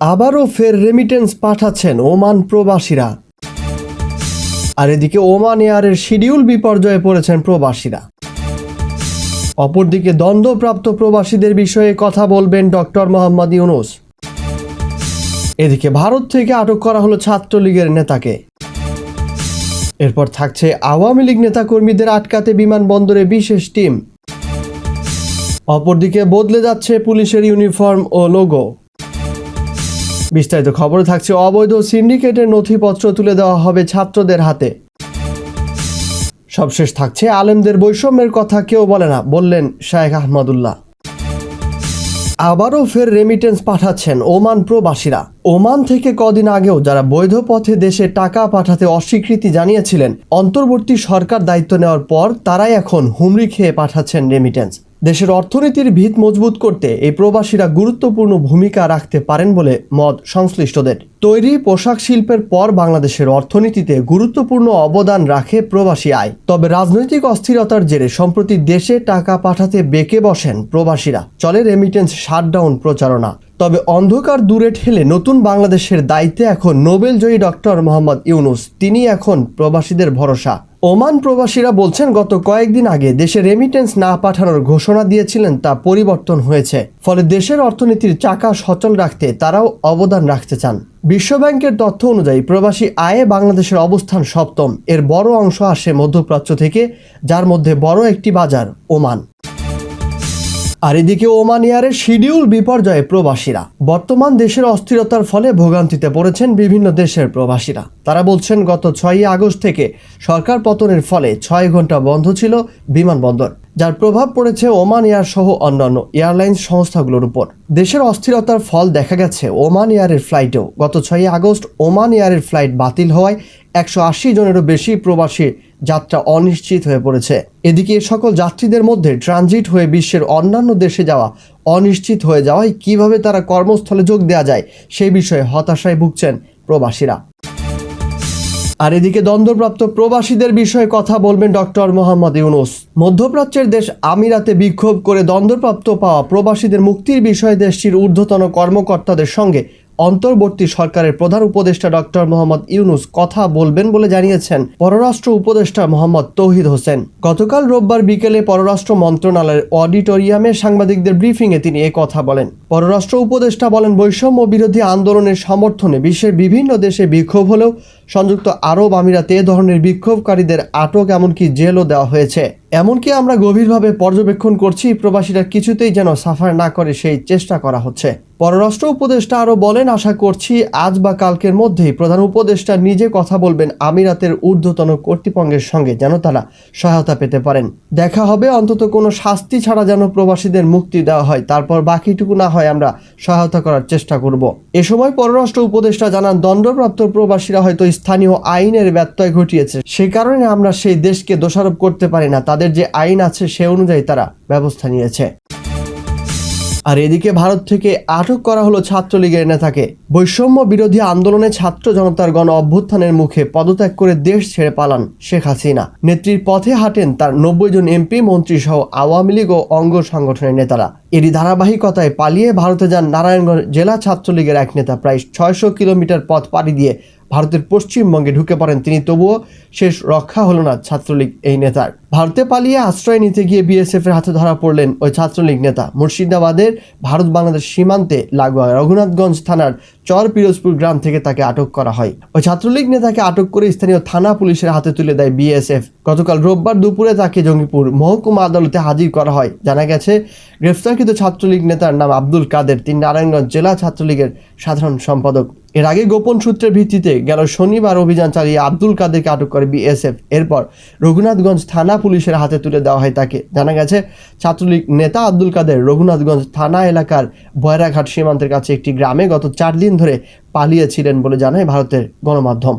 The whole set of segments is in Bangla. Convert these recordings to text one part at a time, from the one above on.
আবারও ফের রেমিটেন্স পাঠাচ্ছেন ওমান প্রবাসীরা। আর এদিকে ওমান এয়ারের শিডিউল বিপর্যয়ে পড়েছেন প্রবাসীরা। অপরদিকে দ্বন্দ্বপ্রাপ্ত প্রবাসীদের বিষয়ে কথা বলবেন ডক্টর মোহাম্মদ ইউনুস। এদিকে ভারত থেকে আটক করা হলো ছাত্রলীগের নেতাকে। এরপর থাকছে আওয়ামী লীগ নেতাকর্মীদের আটকাতে বিমানবন্দরে বিশেষ টিম। অপরদিকে বদলে যাচ্ছে পুলিশের ইউনিফর্ম ও লোগো। বিস্তারিত খবরে থাকছে অবৈধ সিন্ডিকেটের নথিপত্র তুলে দেওয়া হবে ছাত্রদের হাতে। সবশেষ থাকছে আলেমদের বৈষম্যের কথা কেউ বলে না, বললেন শায়েখ আহমদুল্লাহ। আবারও ফের রেমিটেন্স পাঠাচ্ছেন ওমান প্রবাসীরা। ওমান থেকে কদিন আগেও যারা বৈধ পথে দেশে টাকা পাঠাতে অস্বীকৃতি জানিয়েছিলেন, অন্তর্বর্তী সরকার দায়িত্ব নেওয়ার পর তারাই এখন হুমড়ি খেয়ে পাঠাচ্ছেন রেমিটেন্স দেশের অর্থনীতির ভিত মজবুত করতে এই প্রবাসীরা গুরুত্বপূর্ণ ভূমিকা রাখতে পারেন বলে মত সংশ্লিষ্টদের। তৈরি পোশাক শিল্পের পর বাংলাদেশের অর্থনীতিতে গুরুত্বপূর্ণ অবদান রাখে প্রবাসী আয়। তবে রাজনৈতিক অস্থিরতার জেরে সম্প্রতি দেশে টাকা পাঠাতে বেঁকে বসেন প্রবাসীরা। চলে রেমিটেন্স শাটডাউন প্রচারণা। তবে অন্ধকার দূরে ঠেলে নতুন বাংলাদেশের দায়িত্বে এখন নোবেলজয়ী ডক্টর মোহাম্মদ ইউনুস। তিনি এখন প্রবাসীদের ভরসা। ওমান প্রবাসীরা বলছেন, গত কয়েকদিন আগে দেশে রেমিটেন্স না পাঠানোর ঘোষণা দিয়েছিলেন, তা পরিবর্তন হয়েছে। ফলে দেশের অর্থনীতির চাকা সচল রাখতে তারাও অবদান রাখতে চান। বিশ্বব্যাংকের তথ্য অনুযায়ী, প্রবাসী আয়ে বাংলাদেশের অবস্থান সপ্তম। এর বড় অংশ আসে মধ্যপ্রাচ্য থেকে, যার মধ্যে বড় একটি বাজার ওমান। আর এদিকে ওমান এয়ারের শিডিউল বিপর্যয়ে প্রবাসীরা। বর্তমান দেশের অস্থিরতার ফলে ভোগান্তিতে পড়েছেন বিভিন্ন দেশের প্রবাসীরা। তারা বলছেন, গত ছয়ই আগস্ট থেকে সরকার পতনের ফলে ছয় ঘণ্টা বন্ধ ছিল বিমানবন্দর, যার প্রভাব পড়েছে ওমান এয়ার সহ অন্যান্য এয়ারলাইন্স সংস্থাগুলোর উপর। দেশের অস্থিরতার ফল দেখা গেছে ওমান এয়ারের ফ্লাইটেও। গত ছয়ই আগস্ট ওমান এয়ারের ফ্লাইট বাতিল হওয়ায় একশো আশি জনেরও বেশি প্রবাসী যাত্রা অনিশ্চিত হয়ে পড়েছে। এদিকে সকল যাত্রীদের মধ্যে ট্রানজিট হয়ে বিশ্বের অন্যান্য দেশে যাওয়া, অনিশ্চিত হয়ে যাওয়ায় কীভাবে তারা কর্মস্থলে যোগ দেওয়া যায় সেই বিষয়ে হতাশায় ভুগছেন প্রবাসীরা। আর এদিকে দ্বন্দ্বপ্রাপ্ত প্রবাসীদের বিষয়ে কথা বলবেন ডক্টর মোহাম্মদ ইউনুস। মধ্যপ্রাচ্যের দেশ আমিরাতে বিক্ষোভ করে দ্বন্দ্বপ্রাপ্ত পাওয়া প্রবাসীদের মুক্তির বিষয়ে দেশটির ঊর্ধ্বতন কর্মকর্তাদের সঙ্গে অন্তর্বর্তী সরকারের প্রধান উপদেষ্টা ডক্টর মোহাম্মদ ইউনুস কথা বলবেন বলে জানিয়েছেন পররাষ্ট্র উপদেষ্টা মোহাম্মদ তৌহিদ হোসেন। গতকাল রোববার বিকেলে পররাষ্ট্র মন্ত্রণালয়ের অডিটোরিয়ামে সাংবাদিকদের ব্রিফিংয়ে তিনি এ কথা বলেন। পররাষ্ট্র উপদেষ্টা বলেন, বৈষম্য বিরোধী আন্দোলনের সমর্থনে বিশ্বের বিভিন্ন দেশে বিক্ষোভ হলেও সংযুক্ত আরব আমিরাতে এ ধরনের বিক্ষোভকারীদের আটক এমনকি জেলও দেওয়া হয়েছে। এমনকি আমরা গভীরভাবে পর্যবেক্ষণ করছি, প্রবাসীরা কিছুতেই যেন সাফার না করে সেই চেষ্টা করা হচ্ছে। পররাষ্ট্র উপদেষ্টা আরও বলেন, আশা করছি আজ বা কালকের মধ্যেই প্রধান উপদেষ্টা নিজে কথা বলবেন আমিরাতের ঊর্ধ্বতন কর্তৃপক্ষের সঙ্গে যেন তারা সহায়তা পেতে পারেন। দেখা হবে, অন্তত কোনো শাস্তি ছাড়া যেন প্রবাসীদের মুক্তি দেওয়া হয়। তারপর বাকিটুকু না হয় আমরা সহায়তা করার চেষ্টা করব। এ সময় পররাষ্ট্র উপদেষ্টা জানান, দণ্ডপ্রাপ্ত প্রবাসীরা হয়তো স্থানীয় আইনের ব্যত্যয় ঘটিয়েছে। সেই কারণে আমরা সেই দেশকে দোষারোপ করতে পারি না। তাদের যে আইন আছে সে অনুযায়ী তারা ব্যবস্থা নিয়েছে। আর এদিকে ভারত থেকে আটক করা হলো ছাত্রলীগের নেতাকে। বৈষম্য বিরোধী আন্দোলনে ছাত্র জনতার গণ অভ্যুত্থানের মুখে পদত্যাগ করে দেশ ছেড়ে পালান শেখ হাসিনা। নেত্রীর পথে হাঁটেন তার নব্বই জন এমপি মন্ত্রী সহ আওয়ামী লীগ ও অঙ্গ সংগঠনের নেতারা। এরই ধারাবাহিকতায় পালিয়ে ভারতে যান নারায়ণগঞ্জ জেলা ছাত্রলীগের এক নেতা। প্রায় ছয়শো কিলোমিটার পথ পাড়ি দিয়ে ভারতের পশ্চিমবঙ্গে ঢুকে পড়েন তিনি, তবুও শেষ রক্ষা হলো না ছাত্রলীগ এই নেতার। ভারতে পালিয়ে আশ্রয় নিতে গিয়ে বিএসএফ এর হাতে ধরা পড়লেন ওই ছাত্রলীগ নেতা। মুর্শিদাবাদের ভারত বাংলাদেশ সীমান্তে লাগোয়া রঘুনাথগঞ্জ থানার চর পিরোজপুর গ্রাম থেকে তাকে আটক করা হয়। ওই ছাত্রলীগ নেতাকে আটক করে স্থানীয় থানা পুলিশের হাতে তুলে দেয় বিএসএফ। গতকাল রোববার দুপুরে তাকে জঙ্গিপুর মহকুমা আদালতে হাজির করা হয়। জানা গেছে, গ্রেফতারকৃত ছাত্রলীগ নেতার নাম আব্দুল কাদের। তিনি নারায়ণগঞ্জ জেলা ছাত্রলীগের সাধারণ সম্পাদক। এর আগে গোপন সূত্রের ভিত্তিতে গেল শনিবার অভিযান চালিয়ে আব্দুল কাদেরকে আটক করে বিএসএফ। এরপর রঘুনাথগঞ্জ থানা পুলিশের হাতে তুলে দেওয়া হয় তাকে। জানা গেছে, ছাত্রলীগ নেতা আব্দুল কাদের রঘুনাথগঞ্জ থানা এলাকার বয়রাঘাট সীমান্তের কাছে একটি গ্রামে গত চার দিন ধরে পালিয়েছিলেন বলে জানায় ভারতের গণমাধ্যম।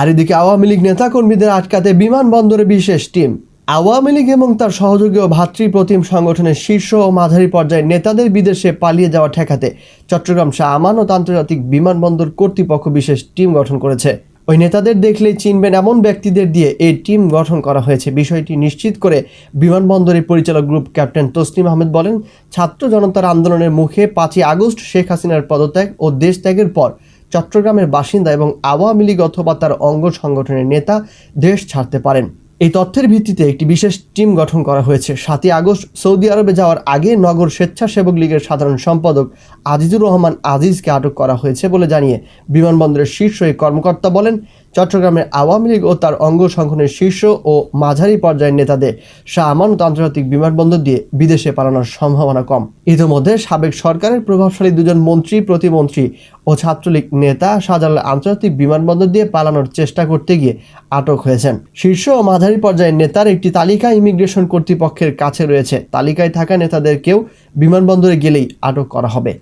আর এদিকে আওয়ামী লীগ নেতাকর্মীদের আটকাতে বিমানবন্দরে বিশেষ টিম। আওয়ামী লীগ এবং তার সহযোগী ও ভাতৃপ্রতিম সংগঠনের শীর্ষ ও মাঝারি পর্যায়ের নেতাদের বিদেশে পালিয়ে যাওয়া ঠেকাতে চট্টগ্রাম শাহ আমানত আন্তর্জাতিক বিমানবন্দর কর্তৃপক্ষ বিশেষ টিম গঠন করেছে। ওই নেতাদের দেখলেই চিনবেন এমন ব্যক্তিদের দিয়ে এই টিম গঠন করা হয়েছে। বিষয়টি নিশ্চিত করে বিমানবন্দরের পরিচালক গ্রুপ ক্যাপ্টেন তসলিম আহমেদ বলেন, ছাত্র জনতার আন্দোলনের মুখে পাঁচই আগস্ট শেখ হাসিনার পদত্যাগ ও দেশ ত্যাগের পর চট্টগ্রামের বাসিন্দা এবং আওয়ামী লীগ অথবা তার অঙ্গ সংগঠনের নেতা দেশ ছাড়তে পারেন। এই তথ্যের ভিত্তিতে একটি বিশেষ টিম গঠন করা হয়েছে। সাতই আগস্ট সৌদি আরবে যাওয়ার আগে নগর স্বেচ্ছাসেবক লীগের সাধারণ সম্পাদক আজিজুর রহমান আজিজকে আটক করা হয়েছে বলে জানিয়ে বিমানবন্দরের শীর্ষ এই কর্মকর্তা বলেন চট্টগ্রামের আওয়ামী লীগ ও তার অঙ্গ সংগঠনের শীর্ষ ও মাঝারি পর্যায়ের নেতাদের শাহ আমানত আন্তর্জাতিক বিমানবন্দর দিয়ে বিদেশে পালানোর সম্ভাবনা কম। ইতিমধ্যে সাবেক সরকারের প্রভাবশালী দুজন মন্ত্রী, প্রতিমন্ত্রী ও ছাত্রলীগ নেতা শাহজালাল আন্তর্জাতিক বিমানবন্দর দিয়ে পালানোর চেষ্টা করতে গিয়ে আটক হয়েছেন। শীর্ষ ও মাঝারি পর্যায়ের নেতার একটি তালিকা ইমিগ্রেশন কর্তৃপক্ষের কাছে রয়েছে। তালিকায় থাকা নেতাদেরকেও বিমানবন্দরে গেলেই আটক করা হবে।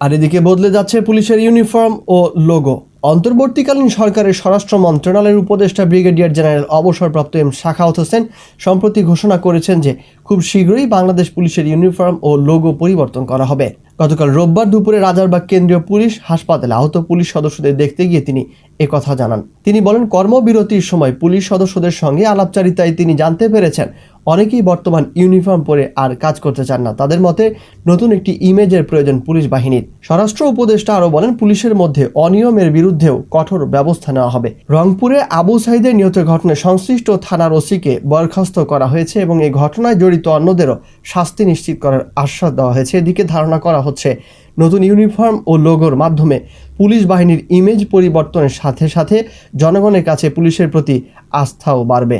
আর এদিকে বদলে যাচ্ছে পুলিশের ইউনিফর্ম ও লোগো। অন্তর্বর্তীকালীন সরকারের স্বরাষ্ট্র মন্ত্রণালয়ের উপদেষ্টা ব্রিগেডিয়ার জেনারেল অবসরপ্রাপ্ত এম শাখাওয়াত হোসেন সম্প্রতি ঘোষণা করেছেন যে খুব শীঘ্রই বাংলাদেশ পুলিশের ইউনিফর্ম ও লোগো পরিবর্তন করা হবে। গতকাল রোববার দুপুরে রাজারবাগ কেন্দ্রীয় পুলিশ হাসপাতালে আহত পুলিশ সদস্যদের দেখতে গিয়ে তিনি একথা জানান। তিনি বলেন, কর্মবিরতির সময় পুলিশ সদস্যদের সঙ্গে আলাপচারিতায় তিনি জানতে পেরেছেন অনেকেই বর্তমান ইউনিফর্ম পরে আর কাজ করতে চান না। তাদের মতে, নতুন একটি ইমেজের প্রয়োজন পুলিশ বাহিনীর। স্বরাষ্ট্র উপদেষ্টা আরও বলেন, পুলিশের মধ্যে অনিয়মের বিরুদ্ধেও কঠোর ব্যবস্থা নেওয়া হবে। রংপুরে আবু সাইদের নিহতের ঘটনায় সংশ্লিষ্ট থানার ওসিকে বরখাস্ত করা হয়েছে এবং এই ঘটনায় জড়িত অন্যদেরও শাস্তি নিশ্চিত করার আশ্বাস দেওয়া হয়েছে। এদিকে ধারণা করা হচ্ছে, নতুন ইউনিফর্ম ও লোগোর মাধ্যমে পুলিশ বাহিনীর ইমেজ পরিবর্তনের সাথে সাথে জনগণের কাছে পুলিশের প্রতি আস্থাও বাড়বে।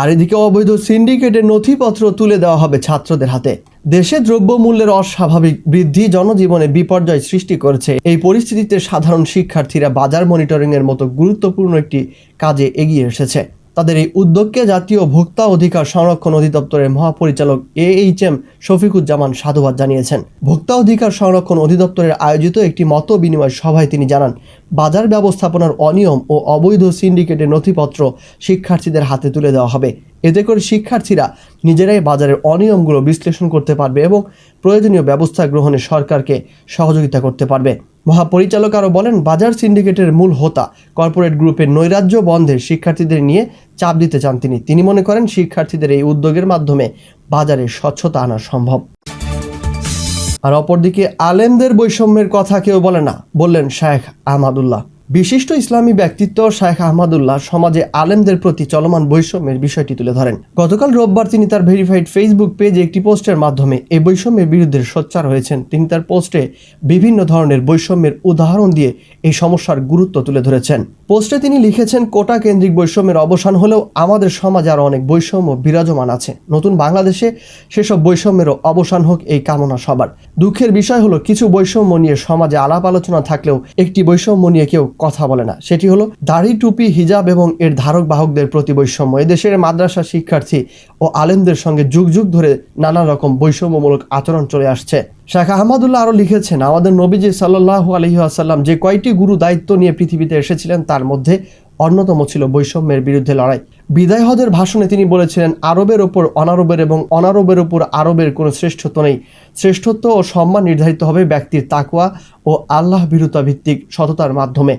আর এদিকে অবৈধ সিন্ডিকেটের নথিপত্র তুলে দেওয়া হবে ছাত্রদের হাতে। দেশে দ্রব্যমূল্যের অস্বাভাবিক বৃদ্ধি জনজীবনে বিপর্যয় সৃষ্টি করেছে। এই পরিস্থিতিতে সাধারণ শিক্ষার্থীরা বাজার মনিটরিংয়ের মতো গুরুত্বপূর্ণ একটি কাজে এগিয়ে এসেছে। তাদের এই উদ্যোগকে জাতীয় ভোক্তা অধিকার সংরক্ষণ অধিদপ্তরের মহাপরিচালক এ এইচ এম শফিকুজ্জামান সাধুবাদ জানিয়েছেন। ভোক্তা অধিকার সংরক্ষণ অধিদপ্তরের আয়োজিত একটি মত বিনিময় সভায় তিনি জানান, বাজার ব্যবস্থাপনার অনিয়ম ও অবৈধ সিন্ডিকেটের নথিপত্র শিক্ষার্থীদের হাতে তুলে দেওয়া হবে। এতে করে শিক্ষার্থীরা নিজেরাই বাজারের অনিয়মগুলো বিশ্লেষণ করতে পারবে এবং প্রয়োজনীয় ব্যবস্থা গ্রহণে সরকারকে সহযোগিতা করতে পারবে। মহাপরিচালক আরও বলেন, বাজার সিন্ডিকেটের মূল হোতা কর্পোরেট গ্রুপের নৈরাজ্য বন্ধে শিক্ষার্থীদের নিয়ে চাপ দিতে চান তিনি। তিনি মনে করেন, শিক্ষার্থীদের এই উদ্যোগের মাধ্যমে বাজারে স্বচ্ছতা আনা সম্ভব। আর অপরদিকে আলেমদের বৈষম্যের কথা কেউ বলে না, বললেন শায়েখ আহমাদুল্লাহ। বিশিষ্ট ইসলামী ব্যক্তিত্ব শায়েখ আহমদুল্লাহ সমাজে আলেমদের প্রতি চলমান বৈষম্যের বিষয়টি তুলে ধরেন। গতকাল রোববার তিনি তার ভেরিফাইড ফেসবুক পেজে একটি পোস্টের মাধ্যমে এই বৈষম্যের বিরুদ্ধে সোচ্চার হয়েছেন। তিনি তার পোস্টে বিভিন্ন ধরনের বৈষম্যের উদাহরণ দিয়ে এই সমস্যার গুরুত্ব তুলে ধরেছেন। পোস্টে তিনি লিখেছেন, কোটা কেন্দ্রিক বৈষম্যের অবসান হলেও আমাদের সমাজে আরও অনেক বৈষম্য বিরাজমান আছে। নতুন বাংলাদেশে সেসব বৈষম্যেরও অবসান হোক এই কামনা সবার। দুঃখের বিষয় হলো, কিছু বৈষম্য নিয়ে সমাজে আলাপ আলোচনা থাকলেও একটি বৈষম্য নিয়ে কেউ কথা বলে না। সেটি হলো, দাড়ি, টুপি, হিজাব এবং এর ধারক বাহকদের প্রতি বৈষম্য। এদেশের মাদ্রাসা শিক্ষার্থী ও আলেমদের সঙ্গে যুগ যুগ ধরে নানা রকম বৈষম্যমূলক আচরণ চলে আসছে। শেখ আহমদুল্লাহ আরও লিখেছেন, আমাদের নবীজি সাল্লাহ আলহিহাসাল্লাম যে কয়টি গুরু দায়িত্ব নিয়ে পৃথিবীতে এসেছিলেন, তার মধ্যে অন্যতম ছিল বৈষম্যের বিরুদ্ধে লড়াই। বিদায় হদের ভাষণে তিনি বলেছিলেন, আরবের ওপর অনারবের এবং অনারবের ওপর আরবের কোনো শ্রেষ্ঠত্ব নেই। শ্রেষ্ঠত্ব ও সম্মান নির্ধারিত হবে ব্যক্তির তাকুয়া ও আল্লাহ ভিত্তিক সততার মাধ্যমে।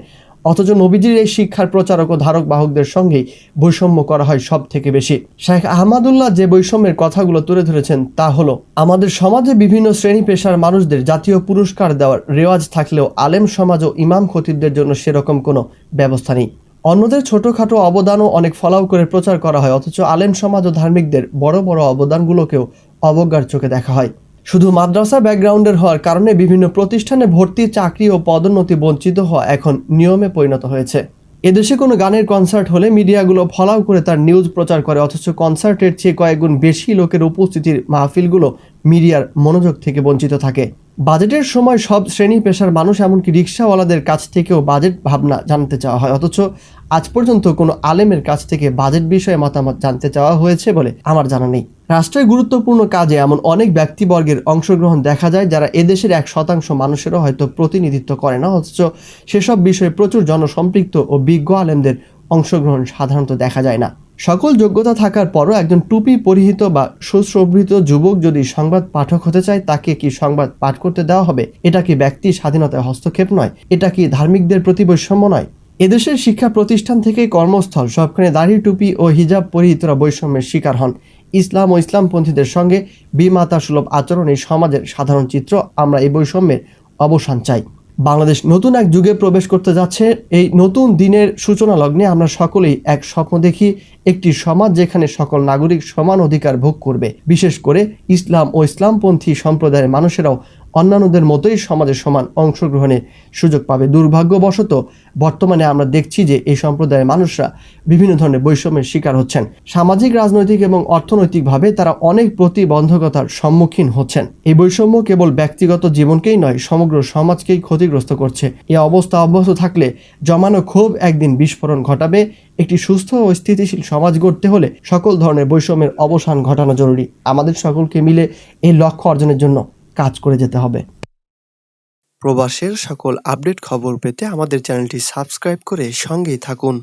অথচ নবীজির এই শিক্ষার প্রচারক ও ধারক বাহকদের সঙ্গেই বৈষম্য করা হয় সব থেকে বেশি। শেখ আহমাদুল্লাহ যে বৈষম্যের কথাগুলো তুলে ধরেছেন তা হলো, আমাদের সমাজে বিভিন্ন শ্রেণি পেশার মানুষদের জাতীয় পুরস্কার দেওয়ার রেওয়াজ থাকলেও আলেম সমাজ ও ইমাম খতিবদের জন্য সেরকম কোনো ব্যবস্থা নেই। অন্যদের ছোটখাটো অবদানও অনেক ফলাও করে প্রচার করা হয়, অথচ আলেম সমাজ ও ধার্মিকদের বড় বড় অবদানগুলোকেও অবজ্ঞার চোখে দেখা হয়। শুধু মাদ্রাসা ব্যাকগ্রাউন্ডের হওয়ার কারণে বিভিন্ন প্রতিষ্ঠানে ভর্তি, চাকরি ও পদোন্নতি বঞ্চিত হওয়া এখন নিয়মে পরিণত হয়েছে। এদেশে কোনো গানের কনসার্ট হলে মিডিয়াগুলো ফলাও করে তার নিউজ প্রচার করে, অথচ কনসার্টের চেয়ে কয়েকগুণ বেশি লোকের উপস্থিতির মাহফিলগুলো মিডিয়ার মনোযোগ থেকে বঞ্চিত থাকে। বাজেটের সময় সব শ্রেণি পেশার মানুষ, এমনকি রিক্সাওয়ালাদের কাছ থেকেও বাজেট ভাবনা জানতে চাওয়া হয়, অথচ আজ পর্যন্ত কোনো আলেমের কাছ থেকে বাজেট বিষয়ে মতামত জানতে চাওয়া হয়েছে বলে আমার জানা নেই। রাষ্ট্রের গুরুত্বপূর্ণ কাজে এমন অনেক ব্যক্তিবর্গের অংশগ্রহণ দেখা যায় যারা এদেশের এক শতাংশ মানুষেরও হয়তো প্রতিনিধিত্ব করে না, অথচ সেসব বিষয়ে প্রচুর জনসম্পৃক্ত ও বিজ্ঞ আলেমদের অংশগ্রহণ সাধারণত দেখা যায় না। সকল যোগ্যতা থাকার পরও একজন টুপি পরিহিত বা সুশ্রভিত যুবক যদি সংবাদ পাঠক হতে চায়, তাকে কি সংবাদ পাঠ করতে দেওয়া হবে? এটা কি ব্যক্তি স্বাধীনতায় হস্তক্ষেপ নয়? এটা কি ধার্মিকদের প্রতি বৈষম্য নয়? এদেশের শিক্ষা প্রতিষ্ঠান থেকে কর্মস্থল। সবখানে দাড়ি, টুপি ও হিজাব পরিহিতরা বৈষম্যের শিকার হন। ইসলাম ও ইসলামপন্থীদের সঙ্গে বিমাতা সুলভ আচরণ সমাজের সাধারণ চিত্র। আমরা এই বৈষম্যের অবসান চাই। বাংলাদেশ নতুন এক যুগে প্রবেশ করতে যাচ্ছে। এই নতুন দিনের সূচনা লগ্নে আমরা সকলেই এক স্বপ্ন দেখি। একটি সমাজ যেখানে সকল নাগরিক সমান অধিকার ভোগ করবে। বিশেষ করে ইসলাম ও ইসলামপন্থী সম্প্রদায়ের মানুষেরাও অন্যান্যদের মতোই সমাজের সমান অংশগ্রহণের সুযোগ পাবে। দুর্ভাগ্যবশত বর্তমানে আমরা দেখছি যে এই সম্প্রদায়ের মানুষরা বিভিন্ন ধরনের বৈষম্যের শিকার হচ্ছেন। সামাজিক, রাজনৈতিক এবং অর্থনৈতিকভাবে তারা অনেক প্রতিবন্ধকতার সম্মুখীন হচ্ছেন। এই বৈষম্য কেবল ব্যক্তিগত জীবনকেই নয়, সমগ্র সমাজকেই ক্ষতিগ্রস্ত করছে। এই অবস্থা অব্যাহত থাকলে জমানো ক্ষোভ একদিন বিস্ফোরণ ঘটাবে। একটি সুস্থ ও স্থিতিশীল সমাজ গড়তে হলে সকল ধরনের বৈষম্যের অবসান ঘটানো জরুরি। আমাদের সকলকে মিলে এই লক্ষ্য অর্জনের জন্য কাজ করে যেতে হবে। প্রবাসের সকল আপডেট খবর পেতে আমাদের চ্যানেলটি সাবস্ক্রাইব করে সঙ্গেই থাকুন।